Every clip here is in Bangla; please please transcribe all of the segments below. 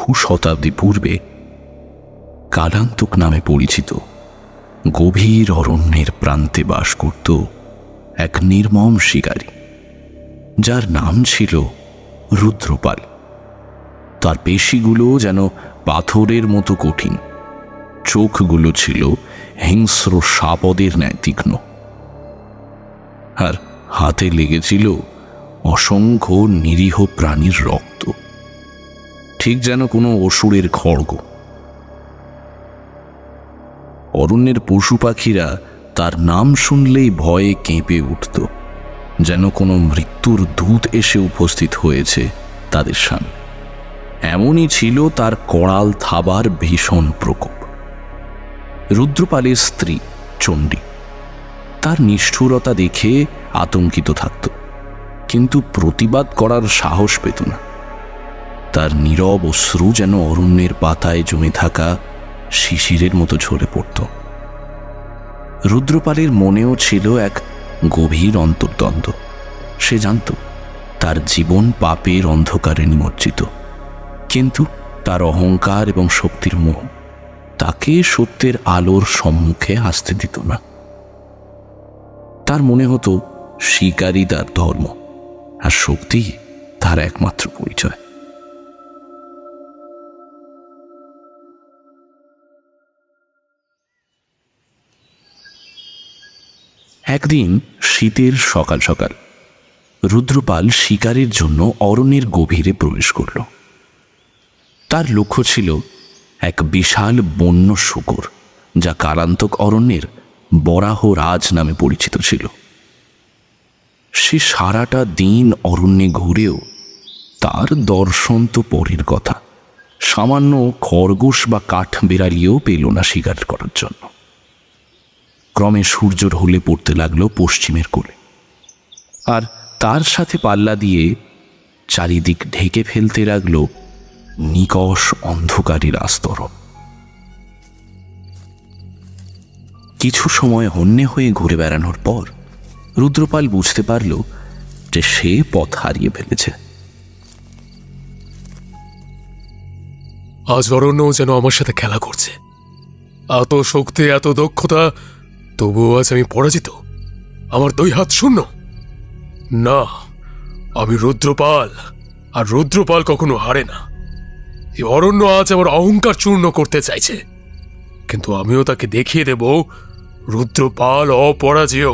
বহু শতাব্দী পূর্বে কালান্তক নামে পরিচিত গভীর অরণ্যের প্রান্তে বাস করত এক নির্মম শিকারী, যার নাম ছিল রুদ্রপাল। তার পেশিগুলো যেন পাথরের মতো কঠিন, চোখগুলো ছিল হিংস্র সাপদের ন্যায় তীক্ষ্ণ আর হাতে লেগেছিল অসংখ্য নিরীহ প্রাণীর রক্ত। ঠিক যেন কোনো অসুরের খড়গ। অরণ্যের পশু পাখিরা তার নাম শুনলেই ভয়ে কেঁপে উঠত, যেন কোনো মৃত্যুর দূত এসে উপস্থিত হয়েছে তাদের সামনে। এমনই ছিল তার কড়াল থাবার ভীষণ প্রকোপ। রুদ্রপালের স্ত্রী চণ্ডী তার নিষ্ঠুরতা দেখে আতঙ্কিত থাকত, কিন্তু প্রতিবাদ করার সাহস পেত না। তার নীরব অশ্রু যেন অরণ্যের পাতায় জমে থাকা শিশিরের মতো ঝরে পড়ত। রুদ্রপালের মনেও ছিল এক গভীর অন্তর্দ্বন্দ্ব। সে জানত, তার জীবন পাপের অন্ধকারে নিমজ্জিত। কিন্তু তার অহংকার এবং শক্তির মোহ তাকে সত্যের আলোর সম্মুখে আসতে দিত না। তার মনে হতো, শিকারই তার ধর্ম, আর শক্তি তার একমাত্র পরিচয়। একদিন শীতের সকাল সকাল, রুদ্রপাল শিকারের জন্য অরণ্যের গভীরে প্রবেশ করল। তার লক্ষ্য ছিল এক বিশাল বন্য শুকর, যা কারান্তক অরণ্যের বরাহ রাজ নামে পরিচিত ছিল। সে সারাটা দিন অরণ্যে ঘুরেও তার দর্শন তো পরের কথা, সামান্য খরগোশ বা কাঠ বেড়ালিও পেল না শিকার করার জন্য। ক্রমে সূর্য ঢলে পড়তে লাগল পশ্চিমের কোলে। আর তার সাথে পাল্লা দিয়ে চারিদিক ঢেকে ফেলতে লাগল নিকষ অন্ধকারের আস্তরণ। কিছু সময় হন্যে হয়ে ঘুরে বেড়ানোর পর রুদ্রপাল বুঝতে পারল যে সে পথ হারিয়ে ফেলেছে। আজ অরণ্য যেন আমার সাথে খেলা করছে। এত শক্তি, এত দক্ষতা তবুও আজ আমি পরাজিত। আমার দুই হাত শূন্য। না, আমি রুদ্রপাল, আর রুদ্রপাল কখনো হারে না। এই অরণ্য আজ আমার অহংকার চূর্ণ করতে চাইছে। কিন্তু আমিও তাকে দেখিয়ে দেব, রুদ্রপাল অপরাজেয়।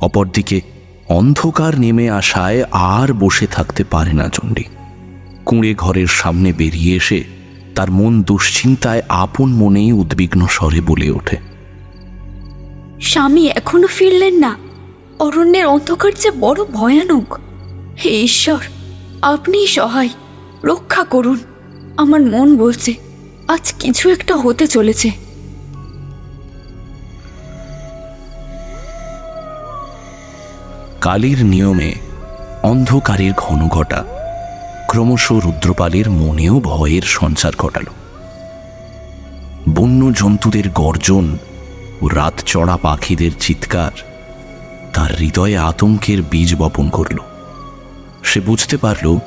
অপরদিকে অন্ধকার নেমে আসায় আর বসে থাকতে পারে না চণ্ডী। কুঁড়ে ঘরের সামনে বেরিয়ে এসে তার মন দুশ্চিন্তায় আপন মনেই উদ্বিগ্ন স্বরে বলে ওঠে। স্বামী এখনও ফিরলেন না। অরণ্যের অন্ধকার যে বড় ভয়ানক। হে ঈশ্বর আপনি সহায় রক্ষা করুন। আমার মন বলছে আজ কিছু একটা হতে চলেছে। কালের নিয়মে অন্ধকারের ঘন ঘটা ক্রমশ রুদ্রপালের মনেও ভয়ের সঞ্চার ঘটাল। বন্য জন্তুদের গর্জন ও রাত চড়া পাখিদের চিৎকার তার হৃদয়ে আতঙ্কের বীজ বপন করল। সে বুঝতে পারল,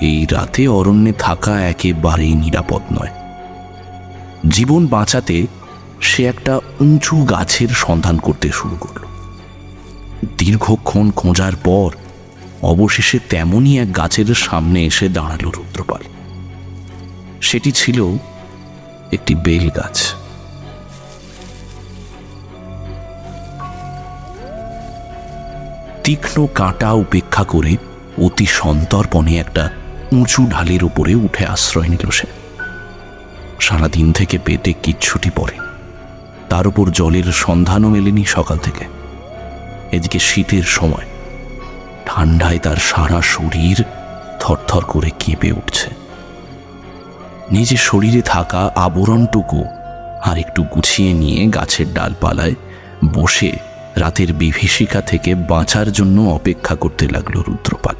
এই রাতে অরণ্যে থাকা একেবারেই নিরাপদ নয়। জীবন বাঁচাতে সে একটা উঁচু গাছের সন্ধান করতে শুরু করল। দীর্ঘক্ষণ খোঁজার পর অবশেষে তেমনই এক গাছের সামনে এসে দাঁড়াল রুদ্রপাল। সেটি ছিল একটি বেল গাছ। তীক্ষ্ণ কাঁটা উপেক্ষা করে অতি সন্তর্পণে একটা উঁচু ঢালের উপরে উঠে আশ্রয় নিল সে। সারাদিন থেকে পেটে কিচ্ছুটি পড়ে। তার উপর জলের সন্ধানও মেলেনি সকাল থেকে। এদিকে শীতের সময় ঠান্ডায় তার সারা শরীর থরথর করে কেঁপে উঠছে। নিজের শরীরে থাকা আবরণটুকু আর একটু গুছিয়ে নিয়ে গাছের ডালপালায় বসে রাতের বিভীষিকা থেকে বাঁচার জন্য অপেক্ষা করতে লাগল রুদ্রপাল।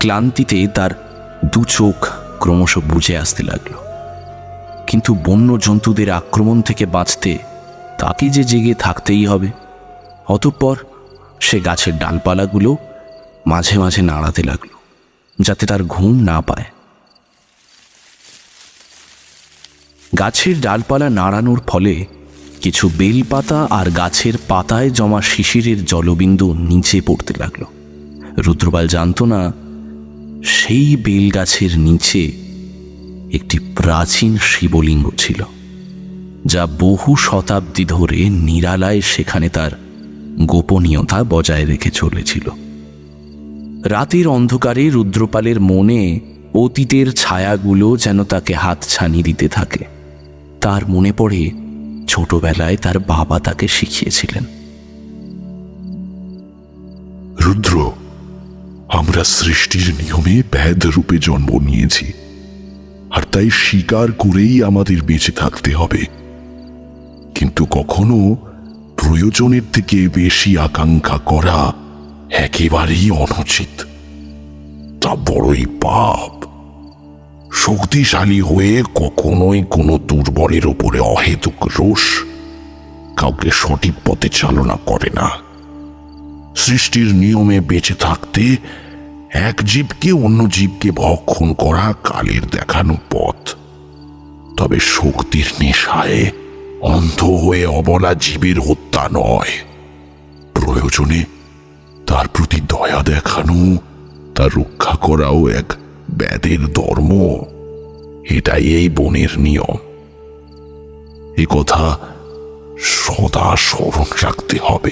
ক্লান্তিতে তার দু চোখ ক্রমশ বুঝে আসতে লাগল। কিন্তু বন্য জন্তুদের আক্রমণ থেকে বাঁচতে তাকে যে জেগে থাকতেই হবে, অতঃপর সে গাছের ডালপালাগুলো মাঝে মাঝে নাড়াতে লাগল, যাতে তার ঘুম না পায়। গাছের ডালপালা নাড়ানোর ফলে কিছু বেলপাতা আর গাছের পাতায় জমা শিশিরের জলবিন্দু নিচে পড়তে লাগল। রুদ্রপাল জানত না, সেই বেল গাছের নিচে একটি প্রাচীন শিবলিঙ্গ ছিল, যা বহু শতাব্দী ধরে নিরালায় সেখানে তার গোপনীয়তা বজায় রেখে চলেছিল। রাতের অন্ধকারে রুদ্রপালের মনে অতীতের ছায়াগুলো যেন তাকে হাতছানি দিতে থাকে। তার মনে পড়ে, ছোটবেলায় তার বাবা তাকে শিখিয়েছিলেন। রুদ্র, আমরা সৃষ্টির নিয়মে ব্যাধ রূপে জন্ম নিয়েছি, আর তাই স্বীকার করেই আমাদের বেঁচে থাকতে হবে। কিন্তু কখনো প্রয়োজনের থেকে বেশি আকাঙ্ক্ষা করা একেবারেই অনুচিত। তা বড়ই পাপ। শক্তিশালী হয়ে কখনোই কোনো দুর্বলের ওপরে অহেতুক রোষ কাউকে সঠিক পথে চালনা করে না। সৃষ্টির নিয়মে বেঁচে থাকতে এক জীবকে অন্য জীবকে ভক্ষণ করা কালের দেখানো পথ। তবে শক্তির নেশায় অন্ধ হয়ে অবলা জীবের হত্যা নয়। প্রয়োজনে তার প্রতি দয়া দেখানো, তার রক্ষা করাও এক ব্যাধের ধর্ম। এটাই এই বনের নিয়ম। এ কথা সদা স্মরণ রাখতে হবে,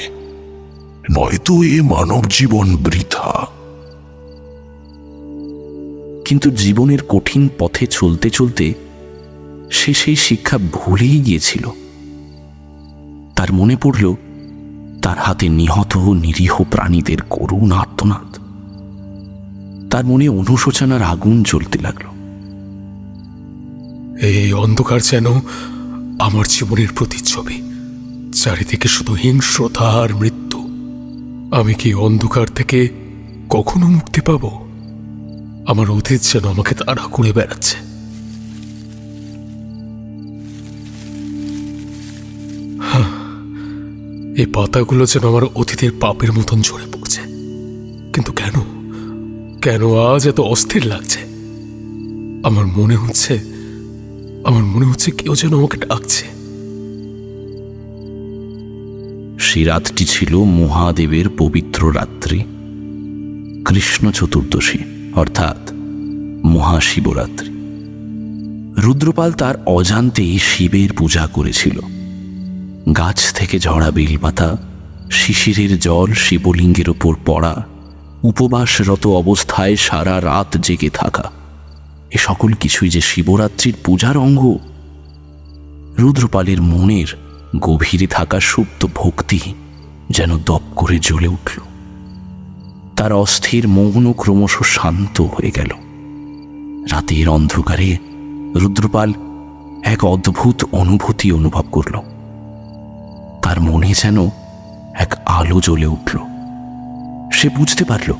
নয়তো এ মানব জীবন বৃথা। কিন্তু জীবনের কঠিন পথে চলতে চলতে সে সেই শিক্ষা ভুলেই গিয়েছিল। তার মনে পড়ল, তার হাতে নিহত নিরীহ প্রাণীদের করুণ আর্তনাদ। তার মনে অনুশোচনার আগুন জ্বলতে লাগল। এই অন্ধকার যেন আমার জীবনের প্রতিচ্ছবি, চারিদিকে শুধু হিংস্রতা আর মৃত্যু। আমি কি অন্ধকার থেকে কখনো মুক্তি পাব? আমার অতীত যেন আমাকে তাড়া করে বেড়াচ্ছে। এই পাতাগুলো যেন আমার অতীতের পাপের মতন ঝরে পড়ছে। কিন্তু কেন? কেন আজ এত অস্থির লাগছে? আমার মনে হচ্ছে, আমার মনে হচ্ছে কেউ যেন আমাকে ডাকছে। সেই রাতটি ছিল মহাদেবের পবিত্র রাত্রি, কৃষ্ণ চতুর্দশী, অর্থাৎ মহাশিবরাত্রি। রুদ্রপাল তার অজান্তে শিবের পূজা করেছিল। গাছ থেকে ঝরা বেলপাতা, শিশিরের জল শিবলিঙ্গের ওপর পড়া, উপবাসরত অবস্থায় সারা রাত জেগে থাকা। এ সকল কিছুই যে শিবরাত্রির পূজার অঙ্গ। রুদ্রপালের মনের গভীরে থাকা সুপ্ত ভক্তি যেন দপ করে জ্বলে উঠল। তার অস্থির মৌন ক্রমশ শান্ত হয়ে গেল। রাতের অন্ধকারে রুদ্রপাল এক অদ্ভুত অনুভূতি অনুভব করল। তার মনে যেন এক আলো জ্বলে উঠল। সে বুঝতে পারল,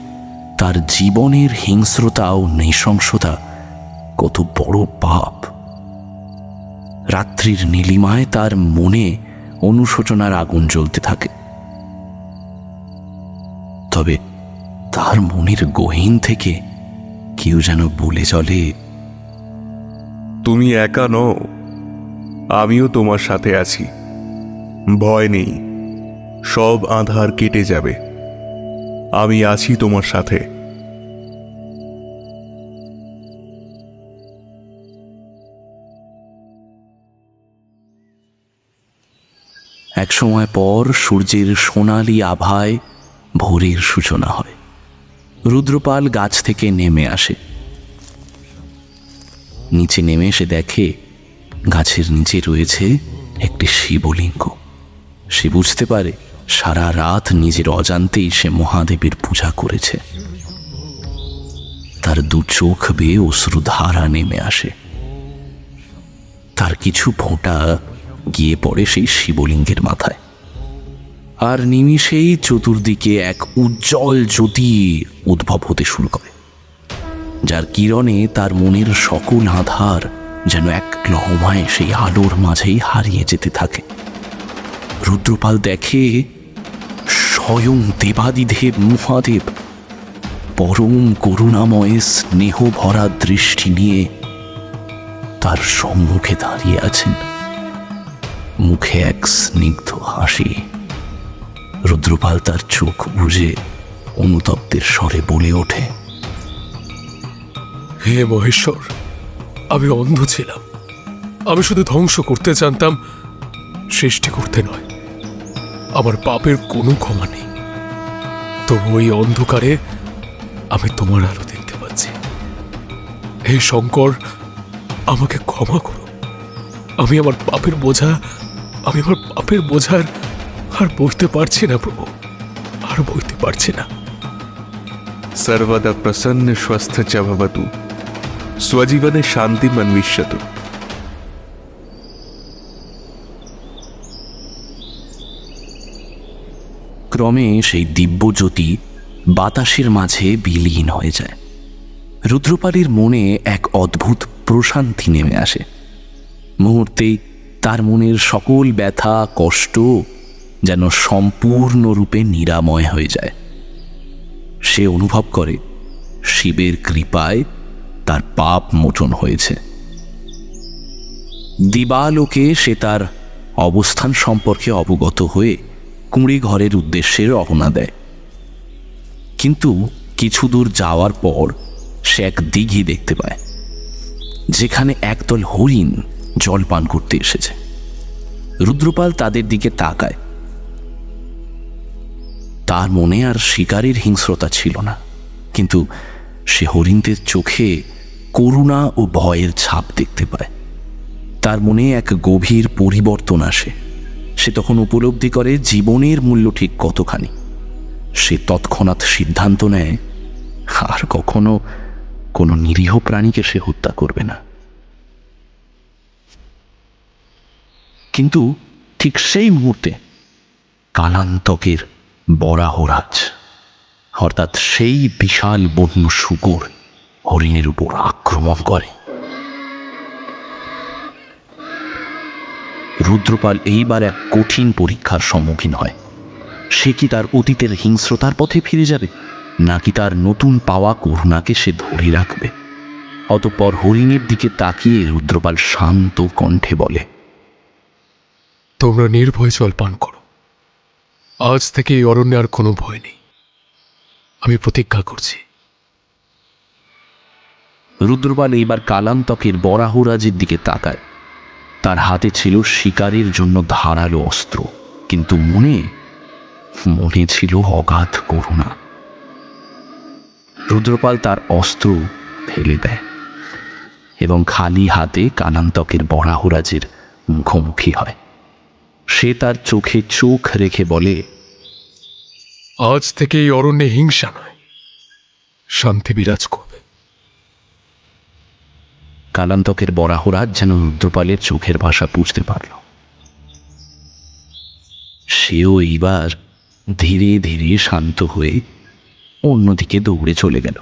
তার জীবনের হিংস্রতা ও নৃশংসতা কত বড় পাপ। রাত্রির নীলিমায় তার মনে অনুশোচনার আগুন জ্বলতে থাকে। তবে তার মনের গহীন থেকে কেউ যেন বলে চলে, তুমি একা নও, আমিও তোমার সাথে আছি। ভয় নেই, সব আধার কেটে যাবে। আমি আছি তোমার সাথে। এক সময় পর সূর্যের সোনালি আভায় ভোরের সূচনা হয়। রুদ্রপাল গাছ থেকে নেমে আসে। নিচে নেমে এসে দেখে গাছের নিচে রয়েছে একটি শিবলিঙ্গ। সে বুঝতে পারে সারা রাত নিজের অজান্তেই সে মহাদেবের পূজা করেছে। তার দু চোখ বেয়ে অশ্রুধারা নেমে আসে। তার কিছু ফোঁটা গিয়ে পড়ে সেই শিবলিঙ্গের মাথায়। আর নিমিষেই চতুর্দিকে এক উজ্জ্বল জ্যোতি উদ্ভব হতে শুরু করে। যার কিরণে তার মনের সকল আধার যেন এক লহমায় সেই আলোর মাঝেই হারিয়ে যেতে থাকে। রুদ্রপাল দেখে স্বয়ং দেবাদিদেব মহাদেব পরম করুণাময় স্নেহ ভরা দৃষ্টি নিয়ে তার সম্মুখে দাঁড়িয়ে আছেন। মুখে এক স্নিগ্ধ হাসি। রুদ্রপাল তার চোখ বুঝে অনুতপ্তের স্বরে বলে ওঠে, হে মহেশ্বর, আমি অন্ধ ছিলাম। আমি শুধু ধ্বংস করতে জানতাম, সৃষ্টি করতে নয়। আমার পাপের কোনো ক্ষমা নেই। তবু ওই অন্ধকারে আমি তোমার আলো দেখতে পাচ্ছি। হে শঙ্কর, আমাকে ক্ষমা করো। আমি আমার পাপের বোঝা, আমি আমার পাপের বোঝার আর বইতে পারছি না প্রভু, আর বইতে পারছি না। সর্বদা প্রসন্ন স্বাস্থ্য চাভাবাতু স্বজীবনে শান্তি মন্বিষ্যতু। ক্রমে সেই দিব্যজ্যোতি বাতাসের মাঝে বিলীন হয়ে যায়। রুদ্রপালের মনে এক অদ্ভুত প্রশান্তি নেমে আসে। মুহূর্তেই তার মনের সকল ব্যথা, কষ্ট যেন সম্পূর্ণরূপে নিরাময় হয়ে যায়। সে অনুভব করে, শিবের কৃপায় তার পাপ মোচন হয়েছে। দিবালোকে সে তার অবস্থান সম্পর্কে অবগত হয়ে কুঁড়ি ঘরের উদ্দেশ্যে রওনা দেয়। কিন্তু কিছু দূর যাওয়ার পর সে এক দিঘি দেখতে পায়, যেখানে একদল হরিণ জল পান করতে এসেছে। রুদ্রপাল তাদের দিকে তাকায়। তার মনে আর শিকারের হিংস্রতা ছিল না, কিন্তু সে হরিণদের চোখে করুণা ও ভয়ের ছাপ দেখতে পায়। তার মনে এক গভীর পরিবর্তন আসে। সে তখন উপলব্ধি করে জীবনের মূল্য ঠিক কতখানি। সে তৎক্ষণাৎ সিদ্ধান্ত নেয়, আর কখনো কোনো নিরীহ প্রাণীকে সে হত্যা করবে না। কিন্তু ঠিক সেই মুহূর্তে কালান্তকের বরাহরাজ, অর্থাৎ সেই বিশাল বন্য শুকর হরিণের উপর আক্রমণ করে। রুদ্রপাল এইবার এক কঠিন পরীক্ষার সম্মুখীন হয়। সে কি তার অতীতের হিংস্রতার পথে ফিরে যাবে? নাকি তার নতুন পাওয়া করুণাকে সে ধরে রাখবে? অতঃপর হরিণের দিকে তাকিয়ে রুদ্রপাল শান্ত কণ্ঠে বলে তোমরা নির্ভয় জল পান করো। আজ থেকে এই অরণ্যে আর কোনো ভয় নেই। আমি প্রতিজ্ঞা করছি। রুদ্রপাল এইবার কালান্তকের বরাহরাজের দিকে তাকায়। তার হাতে ছিল শিকারের জন্য ধারালো অস্ত্র, কিন্তু মনে মনে ছিল অগাধ করুণা। রুদ্রপাল তার অস্ত্র ফেলে দেয় এবং খালি হাতে কালান্তকের বরাহরাজের মুখোমুখি হয়। সে তার চোখে চোখ রেখে বলে, আজ থেকে এই অরণ্যে হিংসা নয়, শান্তি বিরাজ করবে। কালান্তকের বরাহরাজ যেন রুদ্রপালের চোখের ভাষা বুঝতে পারল। সেও এইবার ধীরে ধীরে শান্ত হয়ে অন্যদিকে দৌড়ে চলে গেল।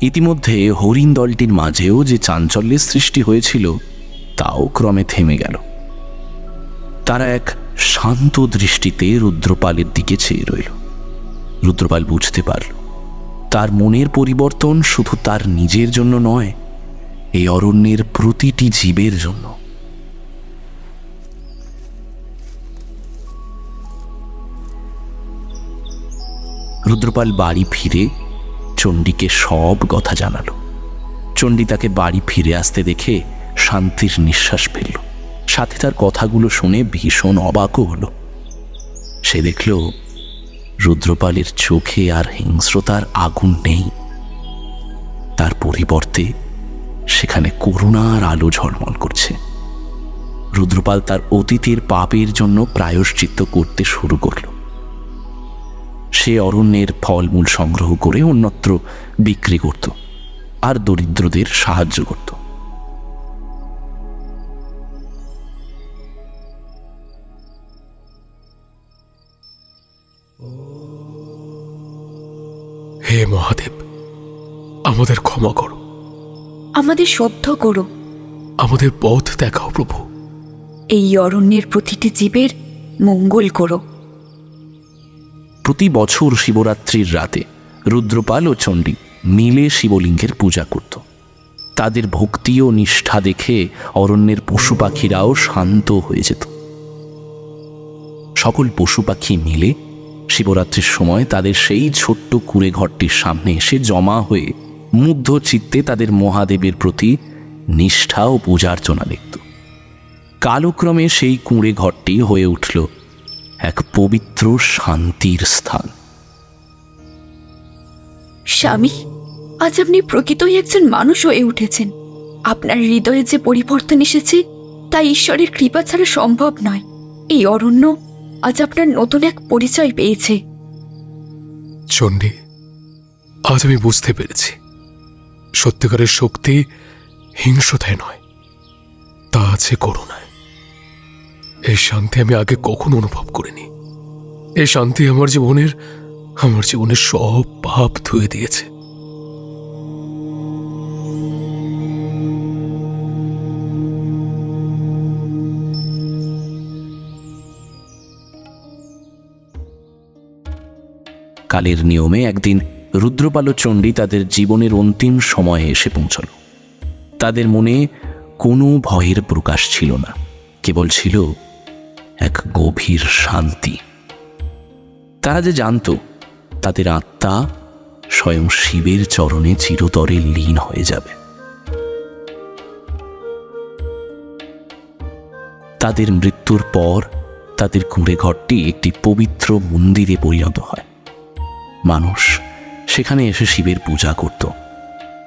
ইতিমধ্যে হরিণ দলটির মাঝেও যে চাঞ্চল্যের সৃষ্টি হয়েছিল, তাও ক্রমে থেমে গেল। তারা এক শান্ত দৃষ্টিতে রুদ্রপালের দিকে চেয়ে রইল। রুদ্রপাল বুঝতে পারল, তার মনের পরিবর্তন শুধু তার নিজের জন্য নয়, এই অরণ্যের প্রতিটি জীবের জন্য। রুদ্রপাল বাড়ি ফিরে চণ্ডীকে সব কথা জানালো। চণ্ডী তাকে বাড়ি ফিরে আসতে দেখে শান্তির নিঃশ্বাস ফেলল। সাথে তার কথাগুলো শুনে ভীষণ অবাকও হলো। সে দেখল, রুদ্রপালের চোখে আর হিংস্রতার আগুন নেই। তার পরিবর্তে সেখানে করুণার আলো ঝলমল করছে। রুদ্রপাল তার অতীতের পাপের জন্য প্রায়শ্চিত্ত করতে শুরু করল। সে অরণ্যের ফলমূল সংগ্রহ করে অন্যত্র বিক্রি করত আর দরিদ্রদের সাহায্য করত। হে মহাদেব আমাদের ক্ষমা করো। আমাদের সহ্য করো। আমাদের পথ দেখাও প্রভু। এই অরণ্যের প্রতিটি জীবের মঙ্গল করো। প্রতি বছর শিবরাত্রির রাতে রুদ্রপাল ও চণ্ডী মিলে শিবলিঙ্গের পূজা করত। তাদের ভক্তি ও নিষ্ঠা দেখে অরণ্যের পশু পাখিরাও শান্ত হয়ে যেত। সকল পশু পাখি মিলে শিবরাত্রির সময় তাদের সেই ছোট্ট কুড়ে ঘরটির সামনে এসে জমা হয়ে মুগ্ধ চিত্তে তাদের মহাদেবের প্রতি নিষ্ঠা ও পূজার্চনা দেখত কালক্রমে সেই কুঁড়ে ঘরটি হয়ে উঠল এক পবিত্র শান্তির স্থান। স্বামী, আজ আপনি প্রকৃতই একজন মানুষ হয়ে উঠেছেন। আপনার হৃদয়ে যে পরিবর্তন এসেছে, তা ঈশ্বরের কৃপা ছাড়া সম্ভব নয়। এই অরণ্য আজ আপনার নতুন এক পরিচয় পেয়েছে। চণ্ডী, আজ আমি বুঝতে পেরেছি। সত্যিকারের শক্তি হিংসতায় নয়, তা আছে করুণায়। এই শান্তি আমি আগে কখনো অনুভব করিনি। এই শান্তি আমার জীবনের আমার জীবনের সব পাপ ধুয়ে দিয়েছে। কালের নিয়মে একদিন রুদ্রপাল চণ্ডী তাদের জীবনের অন্তিম সময়ে এসে পৌঁছল। তাদের মনে কোনো ভয়ের প্রকাশ ছিল না, কেবল ছিল এক গভীর শান্তি। তারা যে জানত, তাদের আত্মা স্বয়ং শিবের চরণে চিরতরে লীন হয়ে যাবে। তাদের মৃত্যুর পর তাদের কুঁড়ে ঘরটি একটি পবিত্র মন্দিরে পরিণত হয়। মানুষ। সেখানে এসে শিবের পূজা করত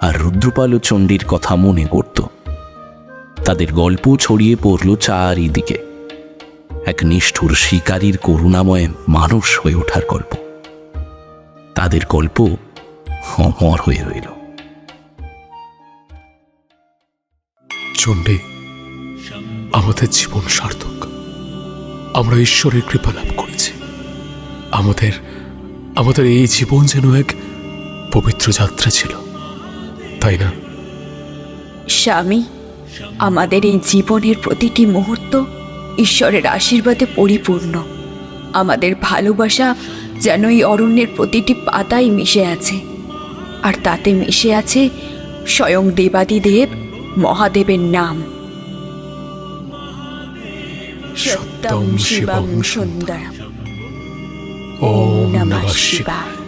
আর রুদ্রপাল ও চণ্ডীর কথা মনে করত। তাদের গল্প ছড়িয়ে পড়ল চারিদিকে। এক নিষ্ঠুর শিকারীর করুণাময় মানুষ হয়ে ওঠার গল্প। তাদের গল্প অমর হয়ে রইল। চণ্ডী, আমাদের জীবন সার্থক। আমরা ঈশ্বরের কৃপা লাভ করেছি। আমাদের আমাদের এই জীবন যেন এক পবিত্র যাত্রা ছিল তাই না? স্বামী আমাদের এই জীবনের প্রতিটি মুহূর্ত ঈশ্বরের আশীর্বাদে পরিপূর্ণ। আমাদের ভালোবাসা যেন এই অরণ্যের প্রতিটি পাতায় মিশে আছে। আর তাতে মিশে আছে স্বয়ং দেবাদিদেব মহাদেবের নাম। সত্যম শিবম সুন্দরম। ওম নমঃ নমঃ শিবায় শিবায়